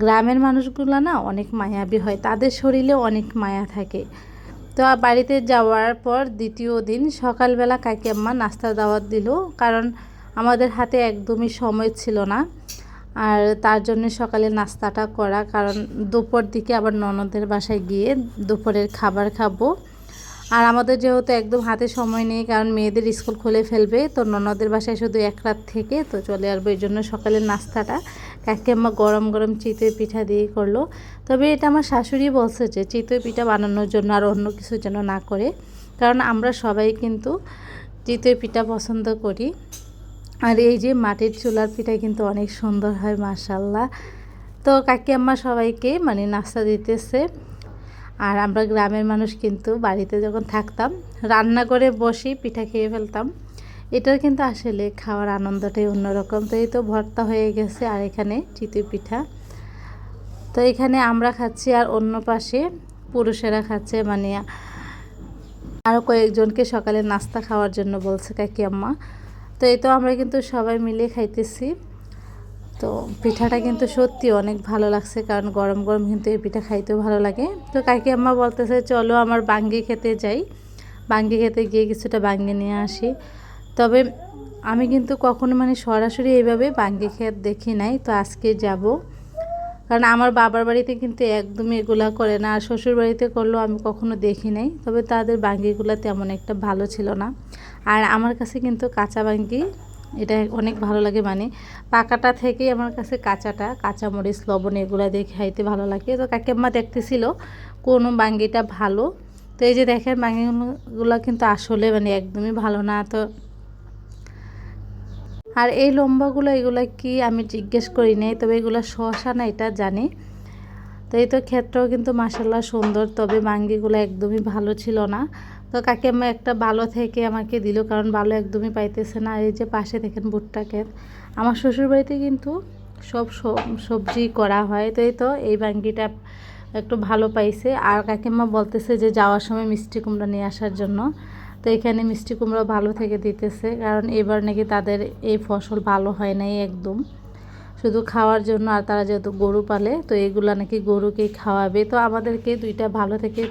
গ্রামের মানুষগুলো না অনেক মায়াবী হয়, তাদের শরীরে অনেক মায়া থাকে। তো বাড়িতে যাওয়ার পর দ্বিতীয় দিন সকালবেলা কাকি আম্মা নাস্তা দাওয়াত দিল, কারণ আমাদের হাতে একদমই সময় ছিল না। আর তার জন্য সকালে নাস্তাটা করা, কারণ দুপুর দিকে আবার ননদের বাসায় গিয়ে দুপুরের খাবার খাব। আর আমাদের যেহেতু একদম হাতে সময় নেই, কারণ মেয়েদের স্কুল খুলে ফেলবে, তো ননদের বাসায় শুধু এক রাত থেকে, তো চলে আসব এই জন্য সকালের নাস্তাটা। কাকিম্মা গরম গরম চিতই পিঠা দিয়ে করল। তবে এটা আমার শাশুড়ি বলছে যে চিতই পিঠা বানানোর জন্য আর অন্য কিছু যেন না করে, কারণ আমরা সবাই কিন্তু চিতই পিঠা পছন্দ করি। আর এই যে মাটির চুলার পিঠা কিন্তু অনেক সুন্দর হয় মাশাল্লাহ তো কাকি আম্মা সবাইকে মানে নাস্তা দিতেছে। আর আমরা গ্রামের মানুষ কিন্তু বাড়িতে যখন থাকতাম, রান্না করে বসি, পিঠা খেয়ে ফেলতাম। এটার কিন্তু আসলে খাওয়ার আনন্দটাই অন্যরকম। তো এই তো ভর্তা হয়ে গেছে আর এখানে চিতই পিঠা। তো এখানে আমরা খাচ্ছি আর অন্য পাশে পুরুষেরা খাচ্ছে মানে আরও কয়েকজনকে সকালে নাস্তা খাওয়ার জন্য বলছে কাকি আম্মা তো এই তো আমরা কিন্তু সবাই মিলে খাইতেছি। তো পিঠাটা কিন্তু সত্যি অনেক ভালো লাগছে, কারণ গরম গরম কিন্তু এই পিঠা খাইতেও ভালো লাগে। তো কাকি আম্মা বলতেছে, চলো আমার বাঙ্গি খেতে যাই। বাঙ্গি খেতে গিয়ে কিছুটা বাঙ্গি নিয়ে আসি। তবে আমি কিন্তু কখনো মানে সরাসরি এইভাবে বাঙ্গি খেত দেখি নাই, তো আজকে যাব। কারণ আমার বাবার বাড়িতে কিন্তু একদমই এগুলা করে না, আর শ্বশুর বাড়িতে করলেও আমি কখনো দেখি নাই। তবে তাদের বাঙ্গিগুলো তেমন একটা ভালো ছিল না। আর আমার কাছে কিন্তু কাঁচা বাঙ্গি এটা অনেক ভালো লাগে মানে পাকাটা থেকেই আমার কাছে কাঁচাটা, কাঁচামরিচ, লবণ এগুলো দিয়ে খাইতে ভালো লাগে। তো কাকিম্মা দেখতেছিল কোন বাঙ্গিটা ভালো। তো এই যে দেখেন বাঙ্গিগুলো কিন্তু আসলে মানে একদমই ভালো না। তো আর এই লম্বাগুলো, এগুলো কি আমি জিজ্ঞেস করি নাই, তবে এগুলো শশা না এটা জানি। তো এই তো ক্ষেত্রেও কিন্তু মাসাল্লাহ সুন্দর, তবে বাঙ্গিগুলো একদমই ভালো ছিল না। তো কাকে আমি একটা ভালো থেকে আমাকে দিল, কারণ ভালো একদমই পাইতেছে না। এই যে পাশে দেখেন ভুট্টা ক্ষেত। আমার শ্বশুরবাড়িতে কিন্তু সব সবজি করা হয়। তো এই তো এই বাঙ্গিটা একটু ভালো পাইছে। আর কাকিমা বলতেছে যে যাওয়ার সময় মিষ্টি কুমড়া নিয়ে আসার জন্য। তো এখানে মিষ্টি কুমড়া ভালো থেকে দিতেছে, কারণ এবার নাকি তাদের এই ফসল ভালো হয় নাই একদম। শুধু খাওয়ার জন্য আর তারা যেহেতু গরু পালে, তো এগুলো নাকি গরুকেই খাওয়াবে। তো আমাদেরকে দুইটা ভালো থেকে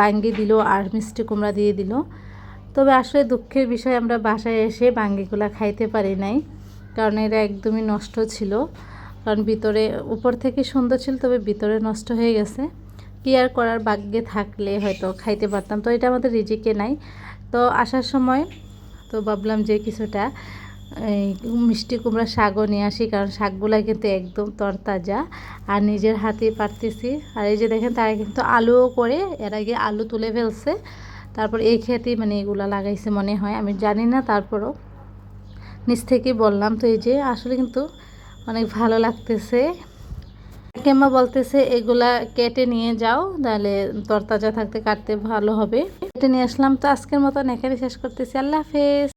বাঙ্গি দিল, আর মিষ্টি কুমড়া দিয়ে দিল। তবে আসলে দুঃখের বিষয়, আমরা বাসায় এসে বাঙ্গিগুলো খাইতে পারি নাই, কারণ এরা একদমই নষ্ট ছিল। কারণ ভিতরে, উপর থেকে সুন্দর ছিল, তবে ভিতরে নষ্ট হয়ে গেছে। কি আর করার, ভাগ্যে থাকলে হয়তো খাইতে পারতাম। তো এটা আমাদের রিজিকে নাই। তো আসার সময়, তো ভাবলাম যে কিছুটা এই মিষ্টি কুমড়া শাকও নিয়ে আসি, কারণ শাকগুলো কিন্তু একদম তরতাজা। আর নিজের হাতে পারতেছি। আর এই যে দেখেন, তারা কিন্তু আলুও করে, এর আগে আলু তুলে ফেলছে। তারপর এই খেতেই মানে এগুলো লাগাইছে মনে হয়, আমি জানি না, তারপরও নিচ থেকে বললাম। তো এই যে আসলে কিন্তু অনেক ভালো লাগতেছে। কেমা বলতেছে, এগুলা কেটে নিয়ে যাও, তাহলে তরতাজা থাকতে কাটতে ভালো হবে। কেটে নিয়ে আসলাম। তো আজকের মতন এখানে শেষ করতেছি। আল্লাহ হাফেজ।